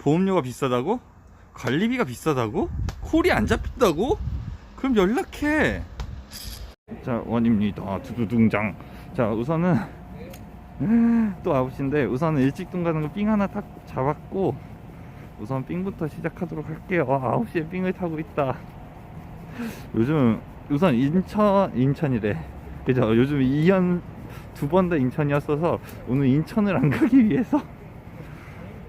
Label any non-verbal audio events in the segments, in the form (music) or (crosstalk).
보험료가 비싸다고? 관리비가 비싸다고? 콜이 안 잡힌다고? 그럼 연락해. 자 원입니다. 두두둥장. 자 우선은 (laughs) 또 9시인데 우선은 일찍동 가는 거 삥 하나 탁 잡았고 우선 삥부터 시작하도록 할게요. 아, 9시에 삥을 타고 있다. 요즘 우선 인천 인천이래. 그죠? 요즘 2년 두 번 다 인천이었어서 오늘 인천을 안 가기 위해서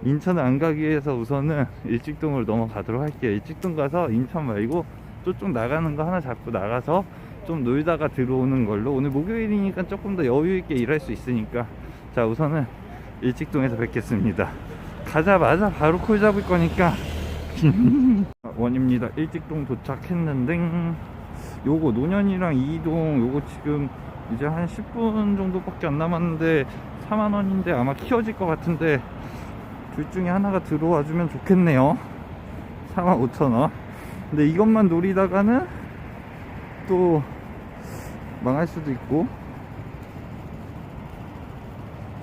인천을 안 가기 위해서 우선은 (laughs) 일직동으로 넘어가도록 할게요. 일직동 가서 인천 말고 저쪽 나가는 거 하나 잡고 나가서 좀 놀다가 들어오는 걸로. 오늘 목요일이니까 조금 더 여유 있게 일할 수 있으니까. 자 우선은 일직동에서 뵙겠습니다. 가자마자 바로 콜 잡을 거니까. (laughs) 원입니다. 일직동 도착했는데 요거 노년이랑 이동 요거 지금 이제 한 10분 정도밖에 안 남았는데 4만원인데 아마 키워질 것 같은데 둘 중에 하나가 들어와 주면 좋겠네요. 4만 5천원. 근데 이것만 노리다가는 또 망할 수도 있고.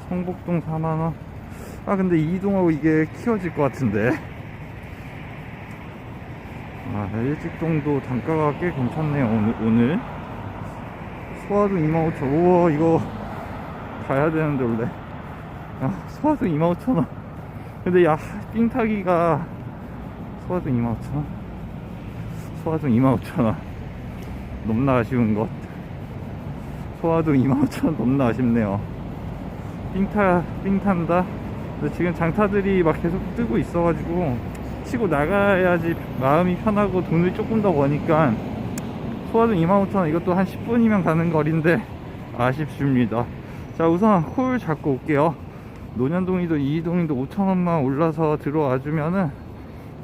성북동 4만원. 아 근데 이동하고 이게 키워질 것 같은데. 아 일직동도 단가가 꽤 괜찮네요 오늘, 오늘. 소화도 25,000원 우와 이거 가야 되는데 원래. 아 소화도 25,000원 근데 야 삥타기가 소화도 25,000원? 소화도 25,000원. 너무나 아쉬운 것. 소화도 25,000원 너무나 아쉽네요. 삥타 삥탄다? 근데 지금 장타들이 막 계속 뜨고 있어가지고 치고 나가야지 마음이 편하고 돈을 조금 더 버니까 소화도 25,000원. 이것도 한 10분이면 가는 거리인데 아쉽습니다. 자 우선 콜 잡고 올게요 노년동이도 이동이도 5,000원만 올라서 들어와 주면은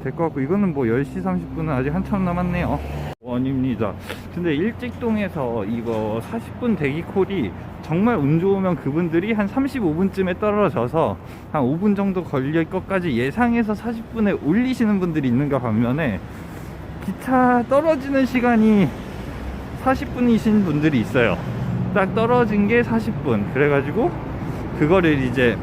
될 것 같고 이거는 뭐 10시 30분은 아직 한참 남았네요. 원입니다. 근데 일직동에서 이거 40분 대기 콜이 정말 운 좋으면 그분들이 한 35분쯤에 떨어져서 한 5분 정도 걸릴 것까지 예상해서 40분에 올리시는 분들이 있는가 반면에 기차 떨어지는 시간이 40분이신 분들이 있어요. 딱 떨어진 게 40분. 그래가지고 그거를 이제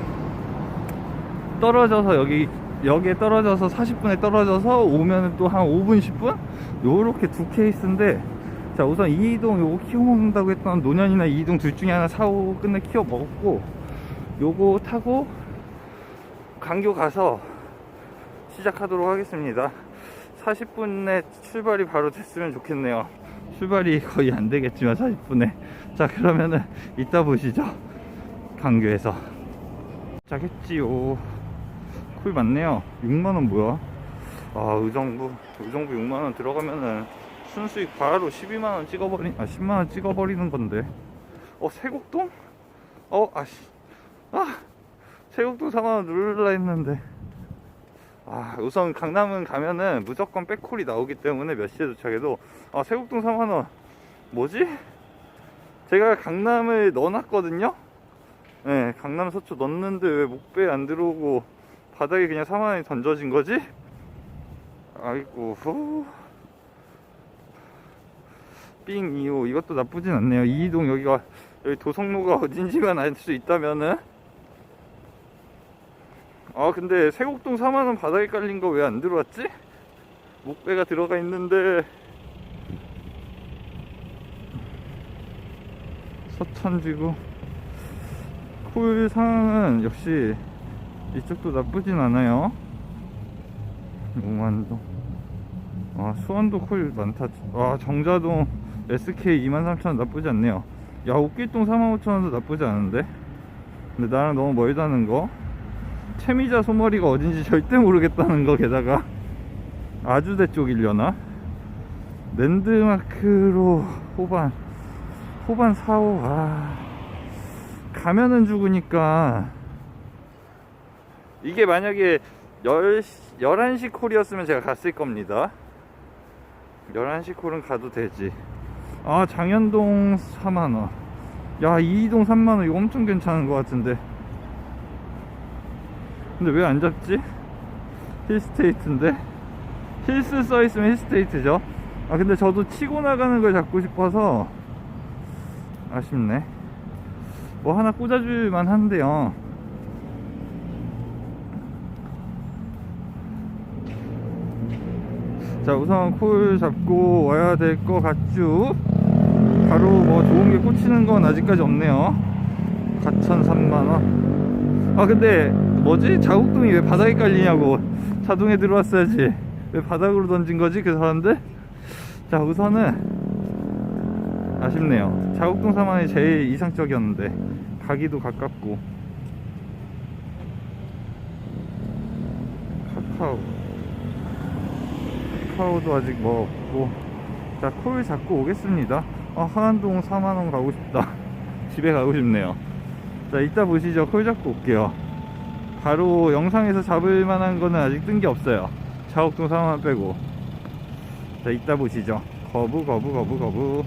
떨어져서 여기 여기에 떨어져서 40분에 떨어져서 오면은 또한 5분 10분? 요렇게 두 케이스인데 자 우선 이동 요거 키워 먹는다고 했던 노년이나 이동 둘 중에 하나 사고 끝내 키워 먹었고 요거 타고 강교 가서 시작하도록 하겠습니다. 40분에 출발이 바로 됐으면 좋겠네요. 출발이 거의 안 되겠지만 40분에. 자 그러면은 이따 보시죠. 강교에서. 자겠지요 쿨 맞네요. 6만원 뭐야? 아 의정부. 의정부 6만원 들어가면은 순수익 바로 12만원 찍어버린 아 10만원 찍어버리는 건데. 어 세곡동? 어 아씨. 아 세곡동 4만원 누르려 했는데. 아 우선 강남은 가면은 무조건 백콜이 나오기 때문에 몇 시에 도착해도 아 세곡동 3만원. 뭐지? 제가 강남을 넣어놨거든요? 네 강남 서초 넣었는데 왜 목배 안 들어오고 바닥에 그냥 4만원이 던져진 거지? 아이고 후. 삥 2호 이것도 나쁘진 않네요 이동 여기가 여기 도성로가 어딘지만 알 수 있다면은 아 근데 세곡동 4만원 바닥에 깔린 거 왜 안 들어왔지? 목배가 들어가 있는데 서천지구 콜 상황은 역시 이쪽도 나쁘진 않아요. 오만동 아 수원도 콜 많다. 아 정자동 SK 23,000원 나쁘지 않네요. 야 옥길동 45,000원도 나쁘지 않은데? 근데 나랑 너무 멀다는 거? 채미자 소머리가 어딘지 (laughs) 절대 모르겠다는 거 게다가. 아주대 쪽이려나? 랜드마크로 호반. 호반 4호. 아 가면은 죽으니까 이게 만약에 10, 11시 콜이었으면 제가 갔을 겁니다. 11시 콜은 가도 되지. 아 장현동 4만원. 야 이동 3만원 이거 엄청 괜찮은 것 같은데. 근데 왜 안 잡지? 힐스테이트인데? 힐스 써있으면 힐스테이트죠. 아 근데 저도 치고 나가는 걸 잡고 싶어서 아쉽네. 뭐 하나 꽂아줄만 한데요 자 우선 콜 잡고 와야 될 것 같죠? 바로 뭐 좋은 게 꽂히는 건 아직까지 없네요. 4,003만원. 아 근데 뭐지? 자국동이 왜 바닥에 깔리냐고. 자동에 들어왔어야지. 왜 바닥으로 던진 거지? 그 사람들? 자 우선은 아쉽네요. 자국동 사만이 제일 이상적이었는데 가기도 가깝고. 카카오 카카오도 아직 뭐 없고. 자 콜 잡고 오겠습니다. 아 하안동 4만원 가고 싶다. (laughs) 집에 가고 싶네요. 자 이따 보시죠. 콜 잡고 올게요. 바로 영상에서 잡을 만한 거는 아직 뜬 게 없어요. 자옥동 4만원 빼고. 자 이따 보시죠. 거부 거부 거부 거부.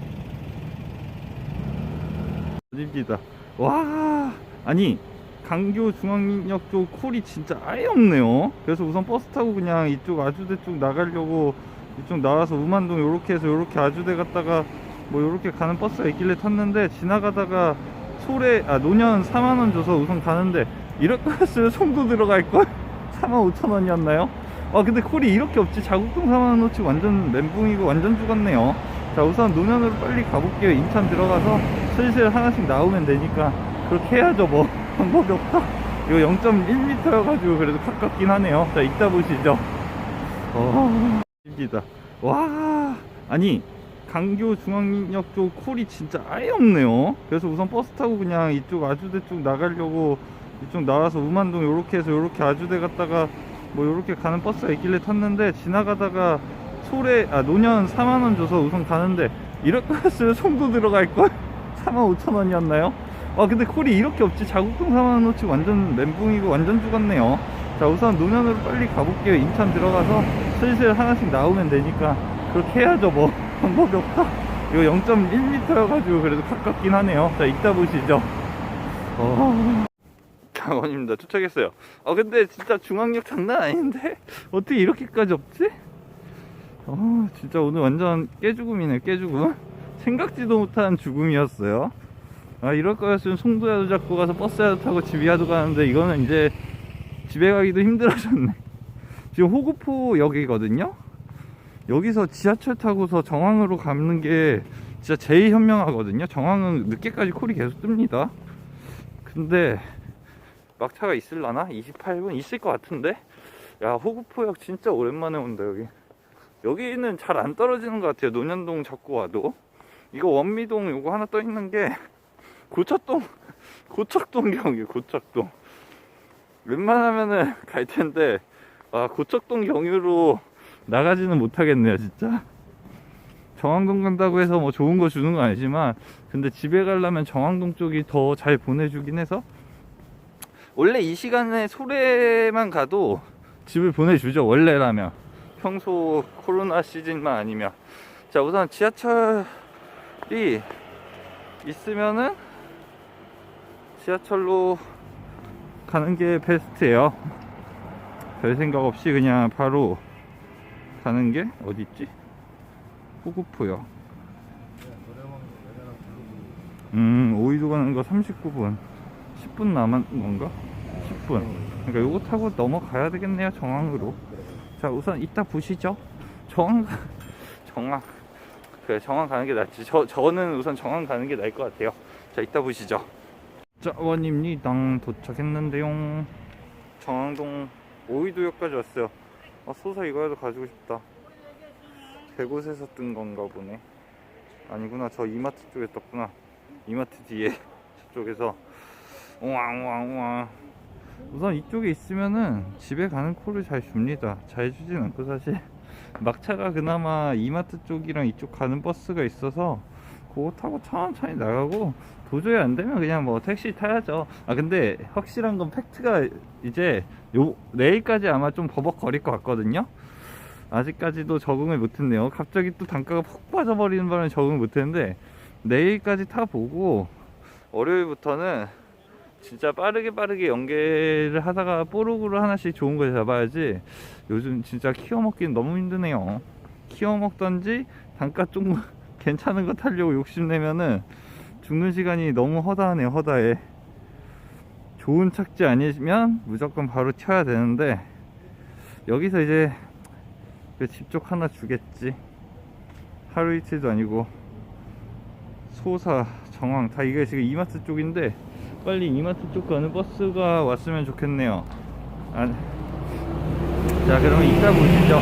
어딥니다. 와! 아니 강교 중앙역 쪽 콜이 진짜 아예 없네요. 그래서 우선 버스 타고 그냥 이쪽 아주대 쪽 나가려고 이쪽 나와서 우만동 요렇게 해서 요렇게 아주대 갔다가 뭐 요렇게 가는 버스가 있길래 탔는데 지나가다가 소래 아 노년 4만원 줘서 우선 가는데 이럴 거였으면 송도 들어갈걸? 4만 (laughs) 5천원이었나요? 아 근데 콜이 이렇게 없지. 자국동 4만원 놓치 완전 멘붕이고 완전 죽었네요. 자 우선 노년으로 빨리 가볼게요. 인천 들어가서 슬슬 하나씩 나오면 되니까 그렇게 해야죠 뭐 방법이 없다. 이거 0.1m여가지고 그래도 가깝긴 하네요. 자 이따 보시죠. 어... 입니다. 와 아니 강교 중앙역 쪽 콜이 진짜 아예 없네요. 그래서 우선 버스 타고 그냥 이쪽 아주대 쪽 나가려고 이쪽 나와서 우만동 요렇게 해서 요렇게 아주대 갔다가 뭐 요렇게 가는 버스가 있길래 탔는데 지나가다가 소래 아 노년 4만원 줘서 우선 가는데 이럴 거였으면 송도 들어갈걸? 4만 5천원이었나요? 아 근데 콜이 이렇게 없지? 자국동 4만원 놓치 완전 멘붕이고 완전 죽었네요. 자 우선 노년으로 빨리 가볼게요. 인천 들어가서 슬슬 하나씩 나오면 되니까 그렇게 해야죠 뭐. (laughs) 방법이 없다. 이거 0.1m여가지고 그래도 가깝긴 하네요. 자 이따 보시죠. 어... 장원입니다. 도착했어요. 아 근데 진짜 중앙역 장난 아닌데? (laughs) 어떻게 이렇게까지 없지? 어 진짜 오늘 완전 깨죽음이네 깨죽음. 생각지도 못한 죽음이었어요 아 이럴 거였으면 송도야도 잡고 가서 버스야도 타고 집이야도 가는데 이거는 이제 집에 가기도 힘들어졌네. (laughs) 지금 호구포역이거든요? 여기서 지하철 타고서 정황으로 가는 게 진짜 제일 현명하거든요. 정황은 늦게까지 콜이 계속 뜹니다. 근데 막차가 있을라나? 28분 있을 것 같은데? 야 호구포역 진짜 오랜만에 온다 여기. 여기는 잘 안 떨어지는 것 같아요. 논현동 잡고 와도. 이거 원미동 요거 하나 떠 있는 게 고척동 (laughs) 고척동 경유 고척동. 웬만하면은 갈 텐데 아 고척동 경유로 나가지는 못하겠네요 진짜. 정왕동 간다고 해서 뭐 좋은 거 주는 건 아니지만 근데 집에 가려면 정왕동 쪽이 더 잘 보내주긴 해서 원래 이 시간에 소래만 가도 집을 보내주죠 원래라면. 평소 코로나 시즌만 아니면. 자 우선 지하철이 있으면은 지하철로 가는 게 베스트예요. 별 생각 없이 그냥 바로 가는 게 어디 있지? 호구포요. 음 오이도 가는 거 39분. 10분 남은 건가? 10분. 그러니까 요거 타고 넘어가야 되겠네요 정항으로. 자 우선 이따 보시죠. 정항 (laughs) 정항 그래 정항 가는 게 낫지. 저, 저는 우선 정항 가는 게 나을 것 같아요. 자 이따 보시죠 자 원입니다. 도착했는데요. 정항동 오이도역까지 왔어요. 아 소사 이거라도 가지고 싶다. 그곳에서 뜬 건가 보네. 아니구나. 저 이마트 쪽에 떴구나. 이마트 뒤에 (laughs) 저쪽에서. 우왕우왕우왕. 우선 이쪽에 있으면은 집에 가는 콜을 잘 줍니다. 잘 주진 않고 사실. (laughs) 막차가 그나마 이마트 쪽이랑 이쪽 가는 버스가 있어서 그거 타고 천천히 나가고 도저히 안 되면 그냥 뭐 택시 타야죠. 아 근데 확실한 건 팩트가 이제 요 내일까지 아마 좀 버벅거릴 것 같거든요. 아직까지도 적응을 못했네요. 갑자기 또 단가가 푹 빠져버리는 바람에 적응을 못했는데 내일까지 타보고 월요일부터는 진짜 빠르게 빠르게 연계를 하다가 뽀록으로 하나씩 좋은 걸 잡아야지 요즘 진짜 키워 먹기는 너무 힘드네요. 키워 먹던지 단가 좀 괜찮은 거 타려고 욕심내면은 죽는 시간이 너무 허다하네요 허다해. 좋은 착지 아니면 무조건 바로 튀어야 되는데 여기서 이제 그 집쪽 하나 주겠지. 하루 이틀도 아니고 소사 정황 다 이게 지금 이마트 쪽인데 빨리 이마트 쪽 가는 버스가 왔으면 좋겠네요. 아, 자 그러면 이따 보시죠.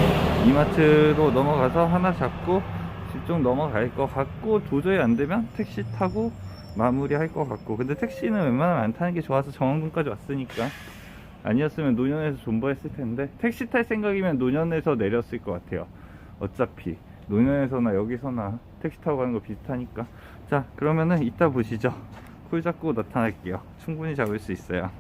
이마트로 넘어가서 하나 잡고 집중 넘어갈 것 같고 도저히 안 되면 택시 타고 마무리 할 것 같고. 근데 택시는 웬만하면 안 타는 게 좋아서 정원군까지 왔으니까 아니었으면 노년에서 존버했을 텐데. 택시 탈 생각이면 노년에서 내렸을 것 같아요. 어차피 노년에서나 여기서나 택시 타고 가는 거 비슷하니까. 자 그러면은 이따 보시죠. 콜 잡고 나타날게요. 충분히 잡을 수 있어요.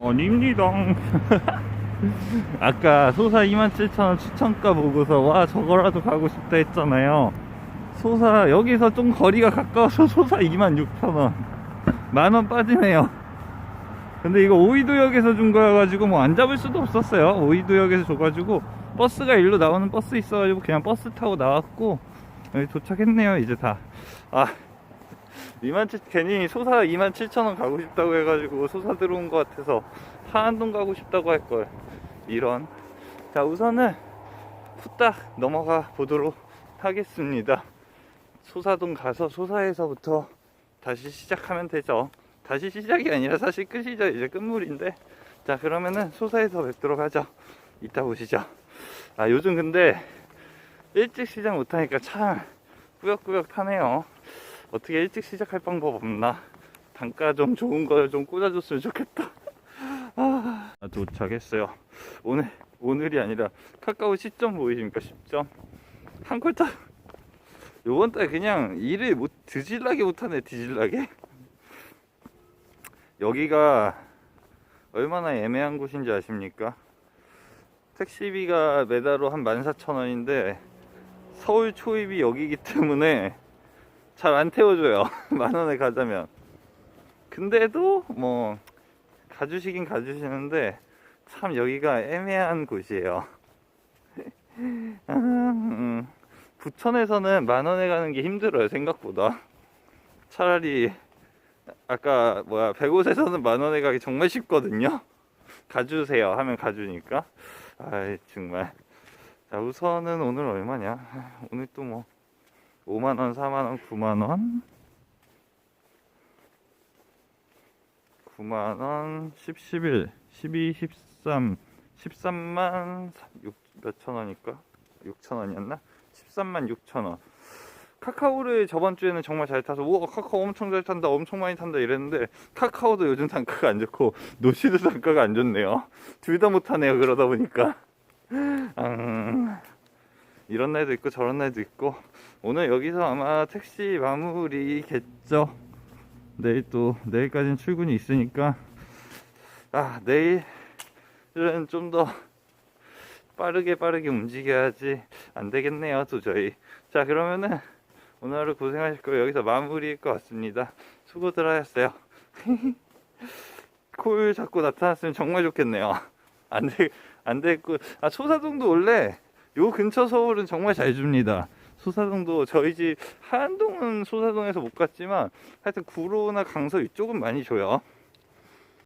아닙니다. (laughs) 아까 소사 27,000원 추천가 보고서 와 저거라도 가고 싶다 했잖아요 소사 여기서 좀 거리가 가까워서 (laughs) 소사 26,000원. 만원 빠지네요. 근데 이거 오이도역에서 준 거여가지고 뭐 안 잡을 수도 없었어요. 오이도역에서 줘가지고 버스가 일로 나오는 버스 있어가지고 그냥 버스 타고 나왔고 여기 도착했네요 이제 다아 27, 괜히 소사 27,000원 가고 싶다고 해가지고 소사 들어온 것 같아서 하안동 가고 싶다고 할 걸. 이런. 자 우선은 후딱 넘어가 보도록 하겠습니다 소사동 가서 소사에서부터 다시 시작하면 되죠. 다시 시작이 아니라 사실 끝이죠. 이제 끝물인데. 자 그러면은 소사에서 뵙도록 하죠. 이따 보시죠. 아 요즘 근데 일찍 시작 못하니까 참 꾸역꾸역 타네요. 어떻게 일찍 시작할 방법 없나? 단가 좀 좋은 걸 좀 꽂아줬으면 좋겠다. 아 도착했어요. 오늘 오늘이 아니라 카카오 시점 보이십니까? 시점. 한 콜딱 요번 달 그냥 일을 못 드질나게 못하네 뒤질나게. 여기가 얼마나 애매한 곳인지 아십니까? 택시비가 매달로 한 14,000원인데 서울 초입이 여기기 때문에 잘 안 태워줘요 (laughs) 만원에 가자면. 근데도 뭐 가주시긴 가주시는데 참 여기가 애매한 곳이에요. (laughs) 아, 음. 부천에서는 만 원에 가는 게 힘들어요 생각보다. (laughs) 차라리 아까 뭐야 백옷에서는 만 원에 가기 정말 쉽거든요. (laughs) 가주세요 하면 가주니까. 아이 정말. 자 우선은 오늘 얼마냐? 오늘 또 뭐 5만원 4만원 9만원? 9만원 10 11 12 13 13만 6 몇천원일까? 6천원이었나 13만 6천원. 카카오를 저번 주에는 정말 잘 타서 우와 카카오 엄청 잘 탄다 엄청 많이 탄다 이랬는데 카카오도 요즘 단가가 안 좋고 노시도 단가가 안 좋네요. 둘 다 못하네요 그러다 보니까. 음, 이런 날도 있고 저런 날도 있고. 오늘 여기서 아마 택시 마무리겠죠? 내일 또 내일까지는 출근이 있으니까. 아 내일은 좀 더 빠르게 빠르게 움직여야지 안 되겠네요 도저히 자 그러면은 오늘 거예요. 여기서 마무리일 것 같습니다. 수고들 하셨어요. (laughs) 콜 잡고 나타났으면 정말 좋겠네요. 안돼 안됐고 아 소사동도 원래 요 근처 서울은 정말 잘 줍니다. 소사동도 저희 집 하안동은 소사동에서 못 갔지만 하여튼 구로나 강서 이쪽은 많이 줘요